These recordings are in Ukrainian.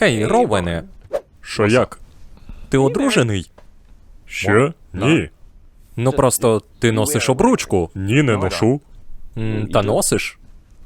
Гей, Ровене, Що як? ти одружений? Що? Ні. Ну просто ти носиш обручку. Ні, не ношу. М, Та носиш.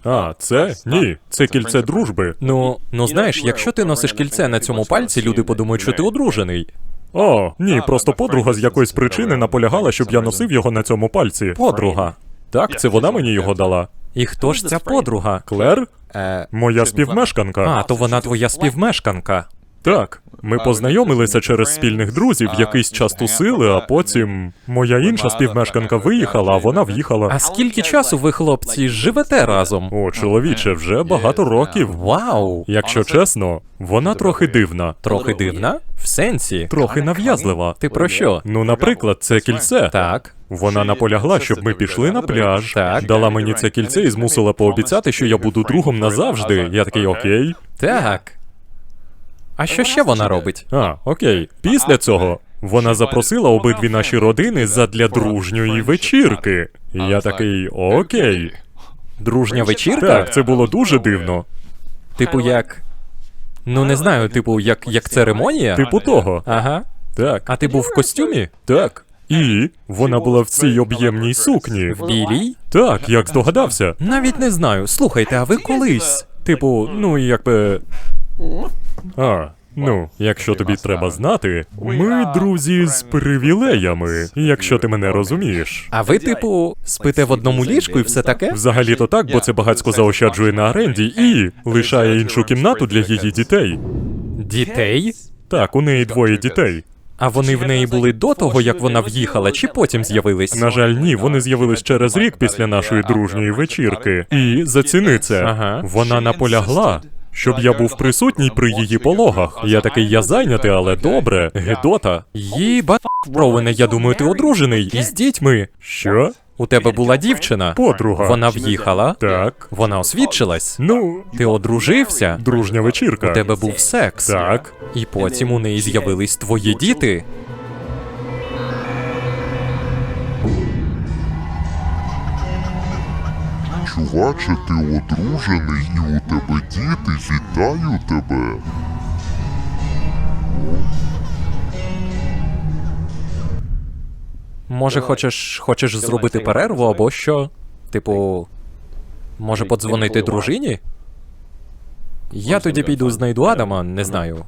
А, це? Ні. Це кільце дружби. Ну, ну знаєш, якщо ти носиш кільце на цьому пальці, люди подумають, що ти одружений. О, ні, просто подруга з якоїсь причини наполягала, щоб я носив його на цьому пальці. Подруга. Так, це вона мені його дала. І хто ж ця подруга? Клер? Е, Моя співмешканка. а, то вона твоя співмешканка. Так, ми познайомилися через спільних друзів, якийсь час тусили, а потім моя інша співмешканка виїхала, а вона в'їхала. А скільки часу ви, хлопці, живете разом? О, чоловіче, вже багато років. Вау! Якщо чесно, вона трохи дивна, Трохи дивна? В сенсі. трохи нав'язлива. Ти про що? Ну, наприклад, це кільце. Так. Вона наполягла, щоб ми пішли на пляж. Так. Дала мені це кільце і змусила пообіцяти, що я буду другом назавжди. Я такий окей. Так. А що ще вона робить? А, окей. Після цього вона запросила обидві наші родини задля дружньої вечірки. І я такий окей. Дружня вечірка? Так, це було дуже дивно. Типу як. Ну не знаю, типу, як, як церемонія? Типу того. Ага. Так. А ти був в костюмі? Так. І вона була в цій об'ємній сукні. В білій? Так, як здогадався. Навіть не знаю. Слухайте, а ви колись? Типу, ну якби. А, ну, якщо тобі треба знати, ми друзі з привілеями, якщо ти мене розумієш. А ви, типу, спите в одному ліжку і все таке? Взагалі-то так, бо це багацько заощаджує на оренді і лишає іншу кімнату для її дітей. Дітей? Так, у неї двоє дітей. А вони в неї були до того, як вона в'їхала, чи потім з'явились? На жаль, ні, вони з'явились через рік після нашої дружньої вечірки. І заціни це. Ага. Вона наполягла. Щоб я був присутній при її пологах. Я такий, я зайнятий, але добре. Гедота. Їба Ровене, я думаю, ти одружений і з дітьми. Що? У тебе була дівчина. Подруга. Вона в'їхала. Так. Вона освідчилась. Ну, Ти одружився. дружня вечірка. У тебе був секс. Так. І потім у неї з'явились твої діти. Чуваче, ти одружений і у тебе діти, вітаю тебе. Може, хочеш, хочеш зробити перерву або що? Типу, може подзвонити дружині? Я тоді піду знайду Адама, не знаю.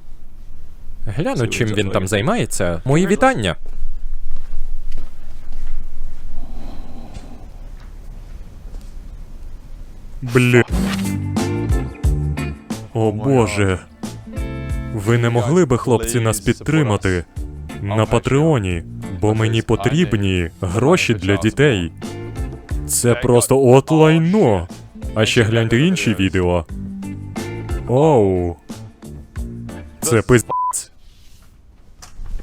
Гляну, чим він там займається. Мої вітання. Блін. О боже. Ви не могли би, хлопці, нас підтримати на Патреоні, бо мені потрібні гроші для дітей. Це просто от лайно. А ще гляньте інші відео. Оу. Це пиз...